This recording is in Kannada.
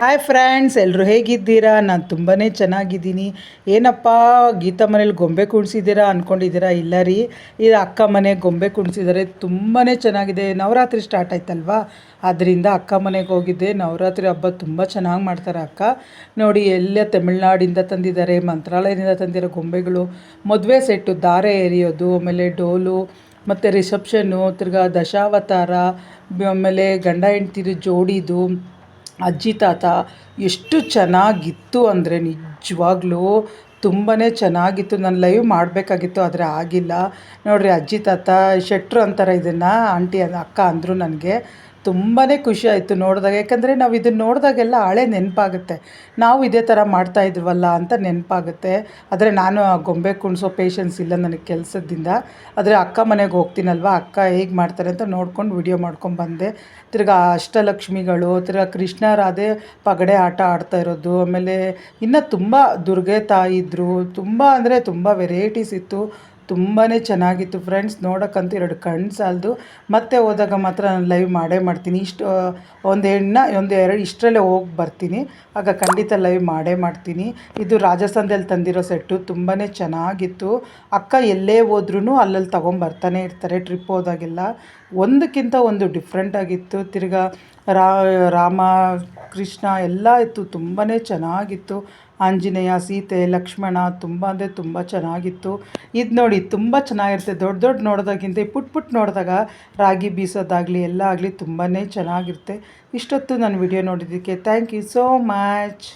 ಹಾಯ್ ಫ್ರೆಂಡ್ಸ್ ಎಲ್ಲರೂ ಹೇಗಿದ್ದೀರಾ? ನಾನು ತುಂಬಾ ಚೆನ್ನಾಗಿದ್ದೀನಿ. ಏನಪ್ಪ, ಗೀತಾ ಮನೇಲಿ ಗೊಂಬೆ ಕುಣಿಸಿದ್ದೀರಾ ಅಂದ್ಕೊಂಡಿದ್ದೀರಾ ಇಲ್ಲ ರೀ. ಇದು ಅಕ್ಕ ಮನೆ ಗೊಂಬೆ ಕುಣಿಸಿದ್ದಾರೆ ತುಂಬಾ ಚೆನ್ನಾಗಿದೆ. ನವರಾತ್ರಿ ಸ್ಟಾರ್ಟ್ ಆಯ್ತಲ್ವಾ? ಅದರಿಂದ ಅಕ್ಕ ಮನೆಗೆ ಹೋಗಿದ್ದೆ. ನವರಾತ್ರಿ ಹಬ್ಬ ತುಂಬ ಚೆನ್ನಾಗಿ ಮಾಡ್ತಾರೆ ಅಕ್ಕ. ನೋಡಿ, ಎಲ್ಲ ತಮಿಳ್ನಾಡಿಂದ ತಂದಿದ್ದಾರೆ, ಮಂತ್ರಾಲಯದಿಂದ ತಂದಿರೋ ಗೊಂಬೆಗಳು. ಮದುವೆ ಸೆಟ್ಟು, ದಾರೆ ಎರಿಯೋದು, ಆಮೇಲೆ ಡೋಲು, ಮತ್ತು ರಿಸೆಪ್ಷನ್ನು ತಿರ್ಗಾ ದಶಾವತಾರ, ಆಮೇಲೆ ಗಂಡ ಹೆಂಡ್ತಿರು ಜೋಡಿದು ಅಜ್ಜಿ, ತಾತ ಎಷ್ಟು ಚೆನ್ನಾಗಿತ್ತು ಅಂದರೆ ನಿಜವಾಗ್ಲೂ ತುಂಬಾ ಚೆನ್ನಾಗಿತ್ತು. ನಾನು ಲೈವ್ ಮಾಡಬೇಕಾಗಿತ್ತು, ಆದರೆ ಆಗಿಲ್ಲ. ನೋಡಿರಿ, ಅಜ್ಜಿ, ತಾತ, ಶೆಟ್ರು ಅಂತಾರೆ ಇದನ್ನು, ಆಂಟಿ, ಅಕ್ಕ ಅಂದರು ನನಗೆ. ತುಂಬಾ ಖುಷಿ ಆಯಿತು ನೋಡಿದಾಗ. ಯಾಕಂದರೆ ನಾವು ಇದನ್ನು ನೋಡಿದಾಗೆಲ್ಲ ಹಳೆ ನೆನಪಾಗುತ್ತೆ. ನಾವು ಇದೇ ಥರ ಮಾಡ್ತಾ ಇದ್ವಲ್ಲ ಅಂತ ನೆನಪಾಗುತ್ತೆ. ಆದರೆ ನಾನು ಆ ಗೊಂಬೆ ಕುಣಿಸೋ ಪೇಷನ್ಸ್ ಇಲ್ಲ ನನಗೆ ಕೆಲಸದಿಂದ ಆದರೆ ಅಕ್ಕ ಮನೆಗೆ ಹೋಗ್ತೀನಲ್ವ? ಅಕ್ಕ ಹೇಗೆ ಮಾಡ್ತಾರೆ ಅಂತ ನೋಡ್ಕೊಂಡು ವಿಡಿಯೋ ಮಾಡ್ಕೊಂಡು ಬಂದೆ. ತಿರ್ಗಾ ಅಷ್ಟಲಕ್ಷ್ಮಿಗಳು, ತಿರ್ಗಾ ಕೃಷ್ಣ ರಾಧೆ ಪಗಡೆ ಆಟ ಆಡ್ತಾ ಇರೋದು. ಆಮೇಲೆ ಇನ್ನೂ ತುಂಬ ದುರ್ಗೆ ತಾಯಿ ಇದ್ದರು ತುಂಬ ಅಂದರೆ ತುಂಬ ವೆರೈಟೀಸ್ ಇತ್ತು. ತುಂಬಾ ಚೆನ್ನಾಗಿತ್ತು ಫ್ರೆಂಡ್ಸ್. ನೋಡೋಕ್ಕಂತೂ ಎರಡು ಕಣ್ಣು ಸಾಲದು ಮತ್ತೆ ಹೋದಾಗ ಮಾತ್ರ ನಾನು ಲೈವ್ ಮಾಡೇ ಮಾಡ್ತೀನಿ. ಇಷ್ಟು ಒಂದು ಹೆಣ್ಣ ಒಂದು ಎರಡು ಇಷ್ಟರಲ್ಲೇ ಹೋಗಿ ಬರ್ತೀನಿ. ಆಗ ಖಂಡಿತ ಲೈವ್ ಮಾಡೇ ಮಾಡ್ತೀನಿ. ಇದು ರಾಜಸ್ಥಾನದಲ್ಲಿ ತಂದಿರೋ ಸೆಟ್ಟು. ತುಂಬಾ ಚೆನ್ನಾಗಿತ್ತು. ಅಕ್ಕ ಎಲ್ಲೇ ಹೋದ್ರೂ ಅಲ್ಲಲ್ಲಿ ತೊಗೊಂಬರ್ತಾನೆ ಇರ್ತಾರೆ ಟ್ರಿಪ್ ಹೋದಾಗೆಲ್ಲ. ಒಂದಕ್ಕಿಂತ ಒಂದು ಡಿಫ್ರೆಂಟಾಗಿತ್ತು ತಿರ್ಗಾ ರಾಮ ಕೃಷ್ಣ ಎಲ್ಲ ಇತ್ತು ತುಂಬಾ ಚೆನ್ನಾಗಿತ್ತು. ಆಂಜನೇಯ, ಸೀತೆ, ಲಕ್ಷ್ಮಣ ತುಂಬ ಅಂದರೆ ತುಂಬ ಚೆನ್ನಾಗಿತ್ತು. ಇದು ನೋಡಿ ತುಂಬ ಚೆನ್ನಾಗಿರುತ್ತೆ. ದೊಡ್ಡ ದೊಡ್ಡ ನೋಡಿದಾಗಿಂತ ಪುಟ್ ಪುಟ್ ನೋಡಿದಾಗ ರಾಗಿ ಬೀಸೋದಾಗಲಿ ಎಲ್ಲ ಆಗಲಿ ತುಂಬಾ ಚೆನ್ನಾಗಿರುತ್ತೆ. ಇಷ್ಟೊತ್ತು ನಾನು ವಿಡಿಯೋ ನೋಡಿದ್ದಕ್ಕೆ ಥ್ಯಾಂಕ್ ಯು ಸೋ ಮಚ್